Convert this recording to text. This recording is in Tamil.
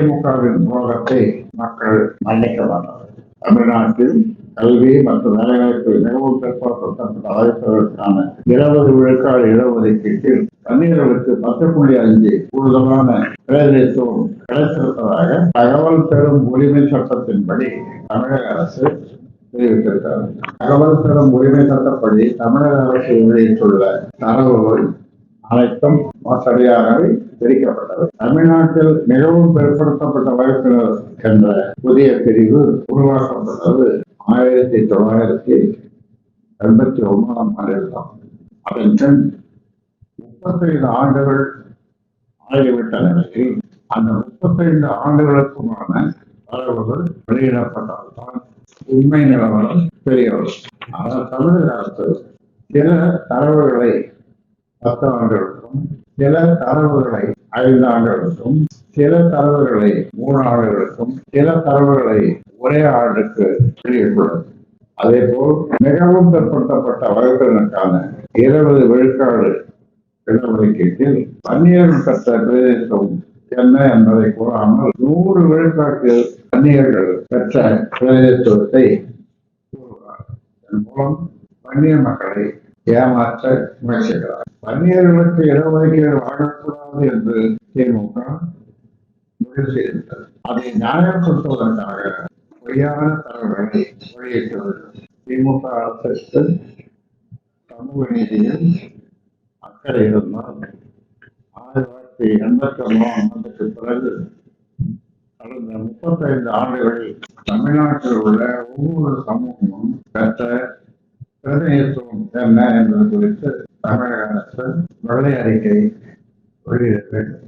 திமுகவின் மூலத்தை மக்கள் மன்னிக்க மாட்டார்கள் தமிழ்நாட்டில் கல்வி மற்றும் வேலைவாய்ப்பு மிகவும் பிற்படுத்தப்பட்ட வாய்ப்புகளுக்கான இருபது விழுக்காடு இடஒதுக்கீட்டில் தமிழர்களுக்கு பத்து புள்ளி அஞ்சு கூடுதலான பிரதிநிதித்துவம் கிடைத்திருப்பதாக தகவல் பெறும் உரிமை சட்டத்தின்படி தமிழக அரசு தெரிவித்திருக்கிறது. தகவல் பெறும் உரிமை சட்டப்படி தமிழக அரசு வெளியிட்டுள்ள தரவுகள் அனைத்தும் மோசடியானவை. பிரிக்கப்பட்டது தமிழ்நாட்டில் மிகவும் பிற்படுத்தப்பட்ட வகுப்பினர் என்ற புதிய பிரிவு உருவாக்கப்பட்டது ஆயிரத்தி தொள்ளாயிரத்தி எண்பத்தி ஒன்பதாம் ஆண்டில் தான் அதன் பின் முப்பத்தைந்து ஆண்டுகள் ஆகிவிட்ட நிலையில் அந்த முப்பத்தைந்து ஆண்டுகளுக்குமான தரவுகள் வெளியிடப்பட்டால்தான் உண்மை நிலவரம் தெரிய வரும் ஆனால் தமிழக அரசு சில தரவுகளை பத்து ஆண்டுகள் சில தரவுகளை ஐந்து ஆண்டுகளுக்கும் சில தரவுகளை மூணு ஆண்டுகளுக்கும் சில தரவுகளை ஒரே ஆண்டுக்கு வெளியிட்டுள்ளது. அதே போல் மிகவும் பிற்படுத்தப்பட்ட வகுப்பினருக்கான இருபது விழுக்காடு இடஒதுக்கீட்டில் பன்னியர் பெற்ற பிரதேசம் என்ன என்பதை கூறாமல் நூறு விழுக்காட்டு பன்னியர்கள் பெற்ற பிரதேசத்தை கூறுகிறார் இதன் மூலம் பன்னியர் மக்களை ஏமாற்ற முயற்சிக்கிறார் பன்னியர்களுக்கு இடஒதுக்கீடு வழங்கக்கூடாது என்று திமுக முடிவு செய்திருந்தது அதை நியாயப்படுத்துவதற்காக பொய்யான தரவுகளை வெளியிட்டது திமுக அரசுக்கு சமூக நீதியில் அக்கறை இருந்தால் ஆயிரத்தி தொள்ளாயிரத்தி எண்பத்தி ஒன்பதாம் ஆண்டுக்கு பிறகு கடந்த முப்பத்தைந்து ஆண்டுகளில் தமிழ்நாட்டில் உள்ள ஒவ்வொரு சமூகமும் பெற்ற பிரதிநிதித்துவம் என்ன என்பது குறித்து தமிழக அரசு வெள்ளை அறிக்கை வெளியிட வேண்டும்